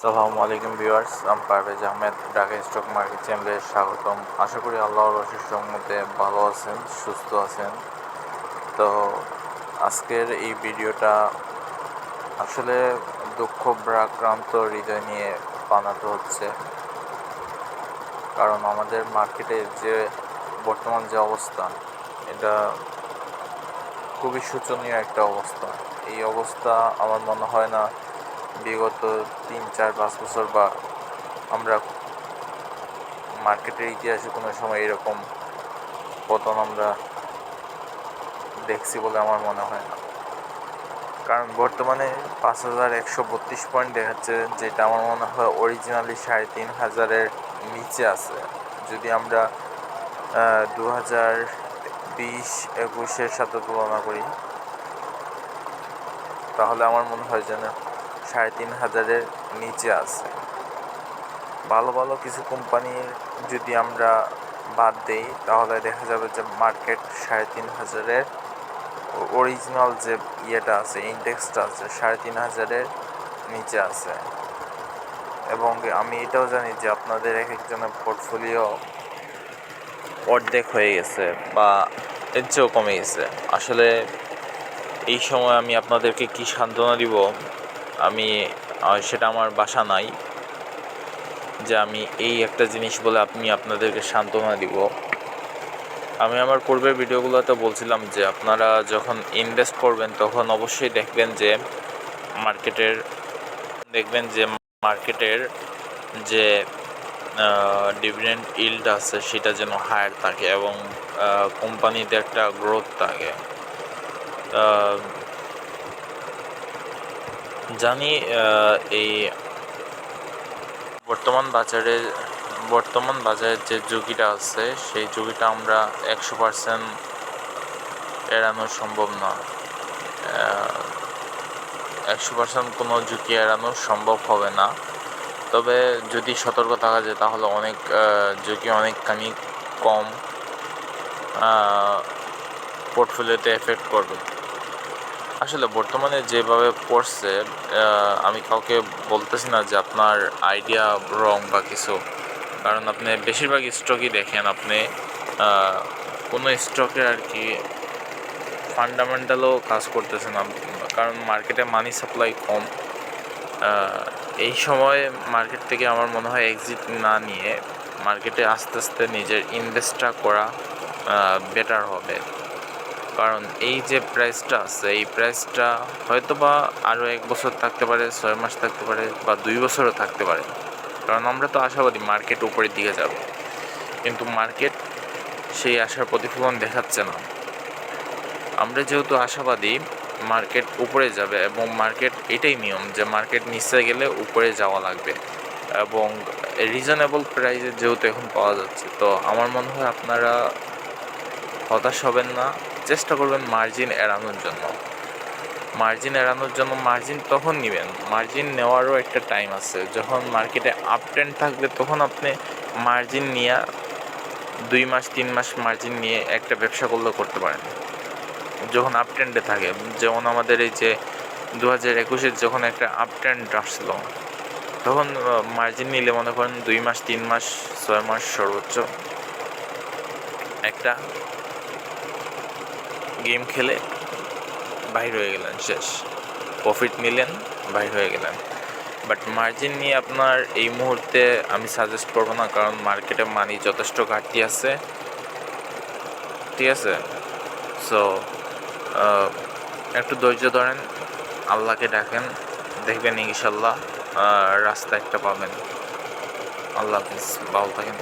সালামু আলাইকুম ভিউয়ার্স, আমি পারভেজ আহমেদ, ঢাকা স্টক মার্কেট চ্যানেলে স্বাগতম। আশা করি আল্লাহর অশেষ রহমতে ভালো আছেন, সুস্থ আছেন। তো আজকের এই ভিডিওটা আসলে দুঃখ ব্রাক্রান্ত হৃদয় নিয়ে বানাতে হচ্ছে। কারণ আমাদের মার্কেটে যে বর্তমান যে অবস্থা, এটা খুবই শোচনীয় একটা অবস্থা। এই অবস্থা আমার মনে হয় না বিগত তিন, চার, পাঁচ বছর বা আমরা মার্কেটের ইতিহাসে কোনো সময় এরকম পতন আমরা দেখছি বলে আমার মনে হয় না। কারণ বর্তমানে পাঁচ হাজার একশো বত্রিশ পয়েন্ট দেখাচ্ছে, যেটা আমার মনে হয় অরিজিনালি সাড়ে তিন হাজারের নিচে আছে। যদি আমরা দু হাজার বিশ একুশের সাথে তুলনা করি, তাহলে আমার মনে হয় যেন সাড়ে তিন হাজারের নিচে আছে। ভালো ভালো কিছু কোম্পানির যদি আমরা বাদ দেই, তাহলে দেখা যাবে যে মার্কেট সাড়ে তিন হাজারের অরিজিনাল যে ইয়েটা আছে ইন্ডেক্সটা আছে, সাড়ে তিন হাজারের নিচে আছে। এবং আমি এটাও জানি যে আপনাদের এক একজনের পোর্টফোলিও অর্ধেক হয়ে গেছে বা এর চেয়েও কমে গেছে। আসলে এই সময় আমি আপনাদেরকে কি সান্ত্বনা দিব? আমি সেটা আমার বাসা নাই, যে আমি এই একটা জিনিস বলে আপনি আপনাদেরকে সান্ত্বনা দিব। আমি আমার পূর্বের ভিডিওগুলোতে বলছিলাম যে আপনারা যখন ইনভেস্ট করবেন, তখন অবশ্যই দেখবেন যে মার্কেটের দেখবেন যে মার্কেটের যে ডিভিডেন্ড ইল্ড আছে, সেটা যেন হায়ার থাকে এবং কোম্পানিতে একটা গ্রোথ থাকে। জানি এই বর্তমান বাজারে বর্তমান বাজারের যে ঝুঁকিটা আছে, সেই ঝুঁকিটা আমরা একশো পার্সেন্ট এড়ানো সম্ভব না। একশো পার্সেন্ট কোনো ঝুঁকি এড়ানো সম্ভব হবে না। তবে যদি সতর্ক থাকা যায়, তাহলে অনেক ঝুঁকি অনেকখানি কম পোর্টফোলিওতে এফেক্ট করবে। আসলে বর্তমানে যেভাবে পড়ছে আমি কাউকে বলতেছি না যে আপনার আইডিয়া রং বা কিছু। কারণ আপনি বেশিরভাগ স্টকই দেখেন আপনি কোনো স্টকে আর কি ফান্ডামেন্টালও কাজ করতেছে না। কারণ মার্কেটে মানি সাপ্লাই কম। এই সময় মার্কেট থেকে আমার মনে হয় এক্সিট না নিয়ে মার্কেটে আস্তে আস্তে নিজের ইনভেস্টটা করা বেটার হবে। কারণ এই যে প্রাইসটা আছে, এই প্রাইসটা হয়তো বা আরও এক বছর থাকতে পারে, ছয় মাস থাকতে পারে বা দুই বছরও থাকতে পারে। কারণ আমরা তো আশাবাদী মার্কেট উপরের দিকে যাবে। কিন্তু মার্কেট সেই আশার প্রতিফলন দেখাচ্ছে না। আমরা যেহেতু আশাবাদী মার্কেট উপরে যাবে এবং মার্কেট এটাই নিয়ম যে মার্কেট নিচে গেলে উপরে যাওয়া লাগবে এবং রিজনেবল প্রাইসে যেহেতু এখন পাওয়া যাচ্ছে, তো আমার মনে হয় আপনারা হতাশ হবেন না। চেষ্টা করবেন মার্জিন এড়ানোর জন্য। মার্জিন এড়ানোর জন্য মার্জিন তখন নেবেন। মার্জিন নেওয়ারও একটা টাইম আছে। যখন মার্কেটে আপ ট্রেন্ড থাকবে, তখন আপনি মার্জিন নিয়ে দুই মাস, তিন মাস মার্জিন নিয়ে একটা ব্যবসা করলেও করতে পারেন। যখন আপ ট্রেন্ডে থাকে, যেমন আমাদের এই যে দু হাজার একুশের যখন একটা আপ ট্রেন্ড আসছিল তখন মার্জিন নিলে মনে করেন দুই মাস, তিন মাস, ছয় মাস সর্বোচ্চ একটা গেম খেলে বাইর হয়ে গেলেন, শেষ। প্রফিট নিলেন, বাইর হয়ে গেলেন। বাট মার্জিন নিয়ে আপনার এই মুহূর্তে আমি সাজেস্ট করব না, কারণ মার্কেটে মানি যথেষ্ট ঘাটতি আছে। ঠিক আছে? সো একটু ধৈর্য ধরেন, আল্লাহকে ডাকেন, দেখবেন ইনশাল্লাহ রাস্তা একটা পাবেন। আল্লাহ হাফিজ, ভালো থাকেন।